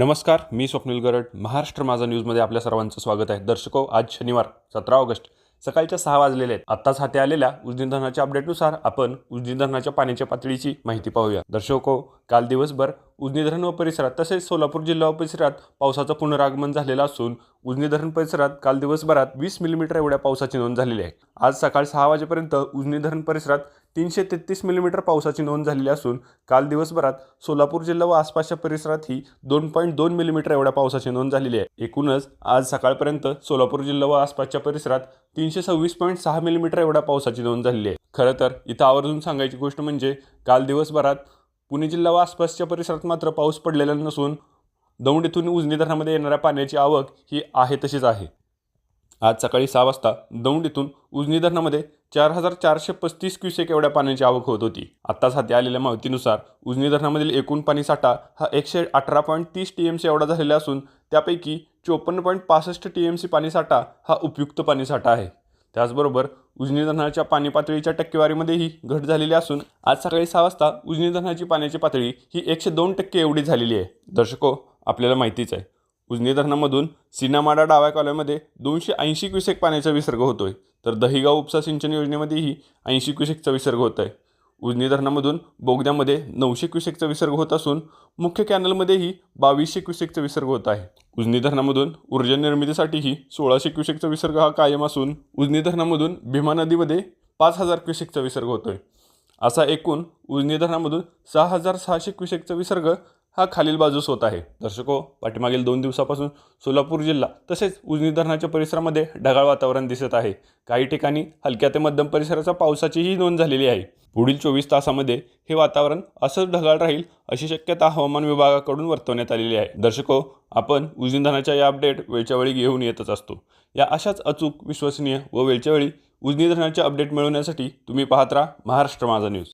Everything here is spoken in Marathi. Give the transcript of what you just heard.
नमस्कार मी स्वप्नील गरड. महाराष्ट्र माझा न्यूजमध्ये आपल्या सर्वांचं स्वागत आहे. दर्शको आज शनिवार सतरा ऑगस्ट सकाळच्या सहा वाजलेले आहेत. आत्ताच हाती आलेल्या उजनी धरणाच्या अपडेटनुसार आपण उजनी धरणाच्या पाण्याच्या पातळीची माहिती पाहूया. दर्शको काल दिवसभर उजनी धरण व परिसरात तसेच सोलापूर जिल्हा व परिसरात पावसाचं पुनरागमन झालेलं असून उजनी धरण परिसरात काल दिवसभरात वीस मिलीमीटर एवढ्या पावसाची नोंद झालेली आहे. आज सकाळ सहा वाजेपर्यंत उजनी धरण परिसरात तीनशे तेहतीस मिलीमीटर पावसाची नोंद झालेली असून काल दिवसभरात सोलापूर जिल्हा व आसपासच्या परिसरातही दोन पॉईंट दोन मिलीमीटर एवढ्या पावसाची नोंद झालेली आहे. एकूणच आज सकाळपर्यंत सोलापूर जिल्हा व आसपासच्या परिसरात तीनशे सव्वीस पॉईंट सहा मिलीमीटर एवढ्या पावसाची नोंद झालेली आहे. खरं तर इथं आवर्जून सांगायची गोष्ट म्हणजे काल दिवसभरात पुणे जिल्हा व आसपासच्या परिसरात मात्र पाऊस पडलेला नसून दौंड येथून उजनी धरणामध्ये येणाऱ्या पाण्याची आवक ही आहे तशीच आहे. आज सकाळी सहा वाजता दौंड येथून उजनी धरणामध्ये चार हजार चारशे पस्तीस क्युसेक एवढ्या पाण्याची आवक होत होती. आत्ताच हाती आलेल्या माहितीनुसार उजनी धरणामधील एकूण पाणी साठा हा एकशे अठरा पॉईंट तीस टी एम सी एवढा झालेला असून त्यापैकी चोपन्न पॉईंट पासष्ट टी एम सी पाणी साठा हा उपयुक्त पाणी साठा आहे. त्याचबरोबर उजनी धरणाच्या पाणी पातळीच्या टक्केवारीमध्येही घट झालेली असून आज सकाळी सहा वाजता उजनी धरणाची पाण्याची पातळी ही एकशे दोन टक्के एवढी झालेली आहे. दर्शको आपल्याला माहितीच आहे. उजनी धरणामधून सिनामाडा डाव्या कॉलमध्ये दोनशे ऐंशी क्युसेक पाण्याचा विसर्ग होतो आहे तर दहिगाव उपसा सिंचन योजनेमध्येही ऐंशी क्युसेकचा विसर्ग होत आहे उजनी धरणामधून बोगद्यामध्ये नऊशे क्युसेकचा विसर्ग होत असून मुख्य कॅनलमध्येही बावीसशे क्युसेकचा विसर्ग होत आहे. उजनी धरणामधून ऊर्जा निर्मितीसाठीही सोळाशे क्युसेकचा विसर्ग हा कायम असून उजनी धरणामधून भीमा नदीमध्ये पाच हजार क्युसेकचा विसर्ग होतो आहे असा एकूण उजनी धरणामधून सहा हजार सहाशे क्युसेकचा विसर्ग हा खालील बाजूस होत आहे. दर्शको पाठीमागील दोन दिवसापासून सोलापूर जिल्हा तसेच उजनी धरणाच्या परिसरामध्ये ढगाळ वातावरण दिसत आहे. काही ठिकाणी हलक्या ते मध्यम परिसराचा पावसाचीही नोंद झालेली आहे. पुढील चोवीस तासामध्ये हे वातावरण असंच ढगाळ राहील अशी शक्यता हवामान विभागाकडून वर्तवण्यात आलेली आहे. दर्शको आपण उजनी धरणाच्या या अपडेट वेळच्या वेळी घेऊन येतच असतो. या अशाच अचूक विश्वसनीय व वेळच्या वेळी उजनी धरणाचे अपडेट मिळवण्यासाठी तुम्ही पाहत राहा महाराष्ट्र माझा न्यूज.